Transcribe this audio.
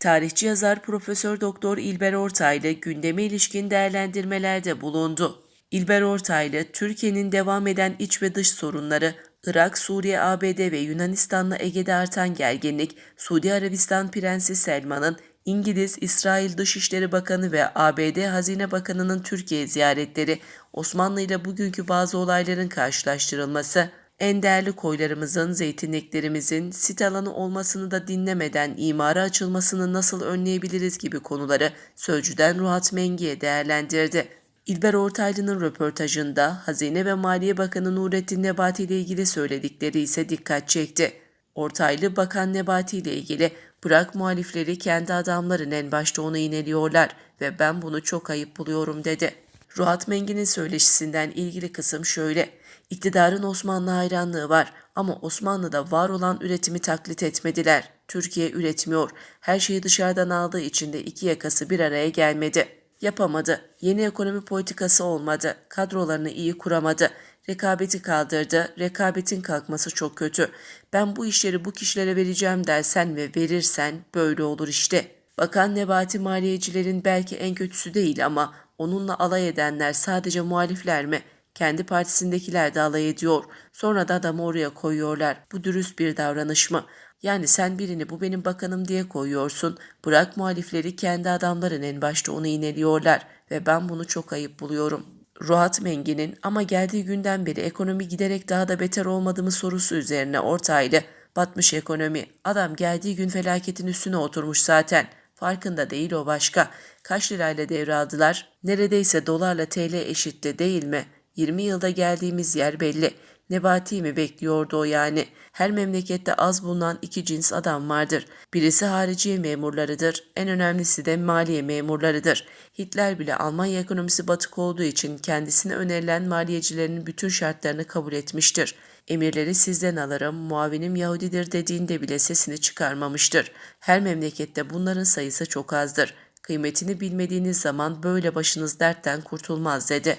Tarihçi yazar Profesör Doktor İlber Ortaylı gündeme ilişkin değerlendirmelerde bulundu. İlber Ortaylı, Türkiye'nin devam eden iç ve dış sorunları, Irak, Suriye, ABD ve Yunanistan'la Ege'de artan gerginlik, Suudi Arabistan Prensi Selman'ın İngiliz, İsrail Dışişleri Bakanı ve ABD Hazine Bakanı'nın Türkiye ziyaretleri, Osmanlı ile bugünkü bazı olayların karşılaştırılması, en değerli koylarımızın, zeytinliklerimizin sit alanı olmasını da dinlemeden imara açılmasını nasıl önleyebiliriz gibi konuları Sözcü'den Ruhat Mengi'ye değerlendirdi. İlber Ortaylı'nın röportajında Hazine ve Maliye Bakanı Nurettin Nebati ile ilgili söyledikleri ise dikkat çekti. Ortaylı Bakan Nebati ile ilgili bırak muhalifleri kendi adamların en başta onu ineliyorlar ve ben bunu çok ayıp buluyorum dedi. Ruhat Mengi'nin söyleşisinden ilgili kısım şöyle. İktidarın Osmanlı hayranlığı var ama Osmanlı'da var olan üretimi taklit etmediler. Türkiye üretmiyor. Her şeyi dışarıdan aldığı için de iki yakası bir araya gelmedi. Yapamadı. Yeni ekonomi politikası olmadı. Kadrolarını iyi kuramadı. Rekabeti kaldırdı. Rekabetin kalkması çok kötü. Ben bu işleri bu kişilere vereceğim dersen ve verirsen böyle olur işte. Bakan Nebati maliyecilerin belki en kötüsü değil ama onunla alay edenler sadece muhalifler mi? Kendi partisindekiler de alay ediyor. Sonra da adamı oraya koyuyorlar. Bu dürüst bir davranış mı? Yani sen birini bu benim bakanım diye koyuyorsun. Bırak muhalifleri kendi adamların en başta onu ineliyorlar ve ben bunu çok ayıp buluyorum. Ruhat Mengi'nin ama geldiği günden beri ekonomi giderek daha da beter olmadı mı sorusu üzerine ortaylı. Batmış ekonomi. Adam geldiği gün felaketin üstüne oturmuş zaten. Farkında değil o başka. Kaç lirayla devraldılar? Neredeyse dolarla TL eşitti değil mi? 20 yılda geldiğimiz yer belli. Nebati mi bekliyordu o yani? Her memlekette az bulunan iki cins adam vardır. Birisi hariciye memurlarıdır, en önemlisi de maliye memurlarıdır. Hitler bile Almanya ekonomisi batık olduğu için kendisine önerilen maliyecilerin bütün şartlarını kabul etmiştir. Emirleri sizden alırım, muavinim Yahudidir dediğinde bile sesini çıkarmamıştır. Her memlekette bunların sayısı çok azdır. Kıymetini bilmediğiniz zaman böyle başınız dertten kurtulmaz dedi.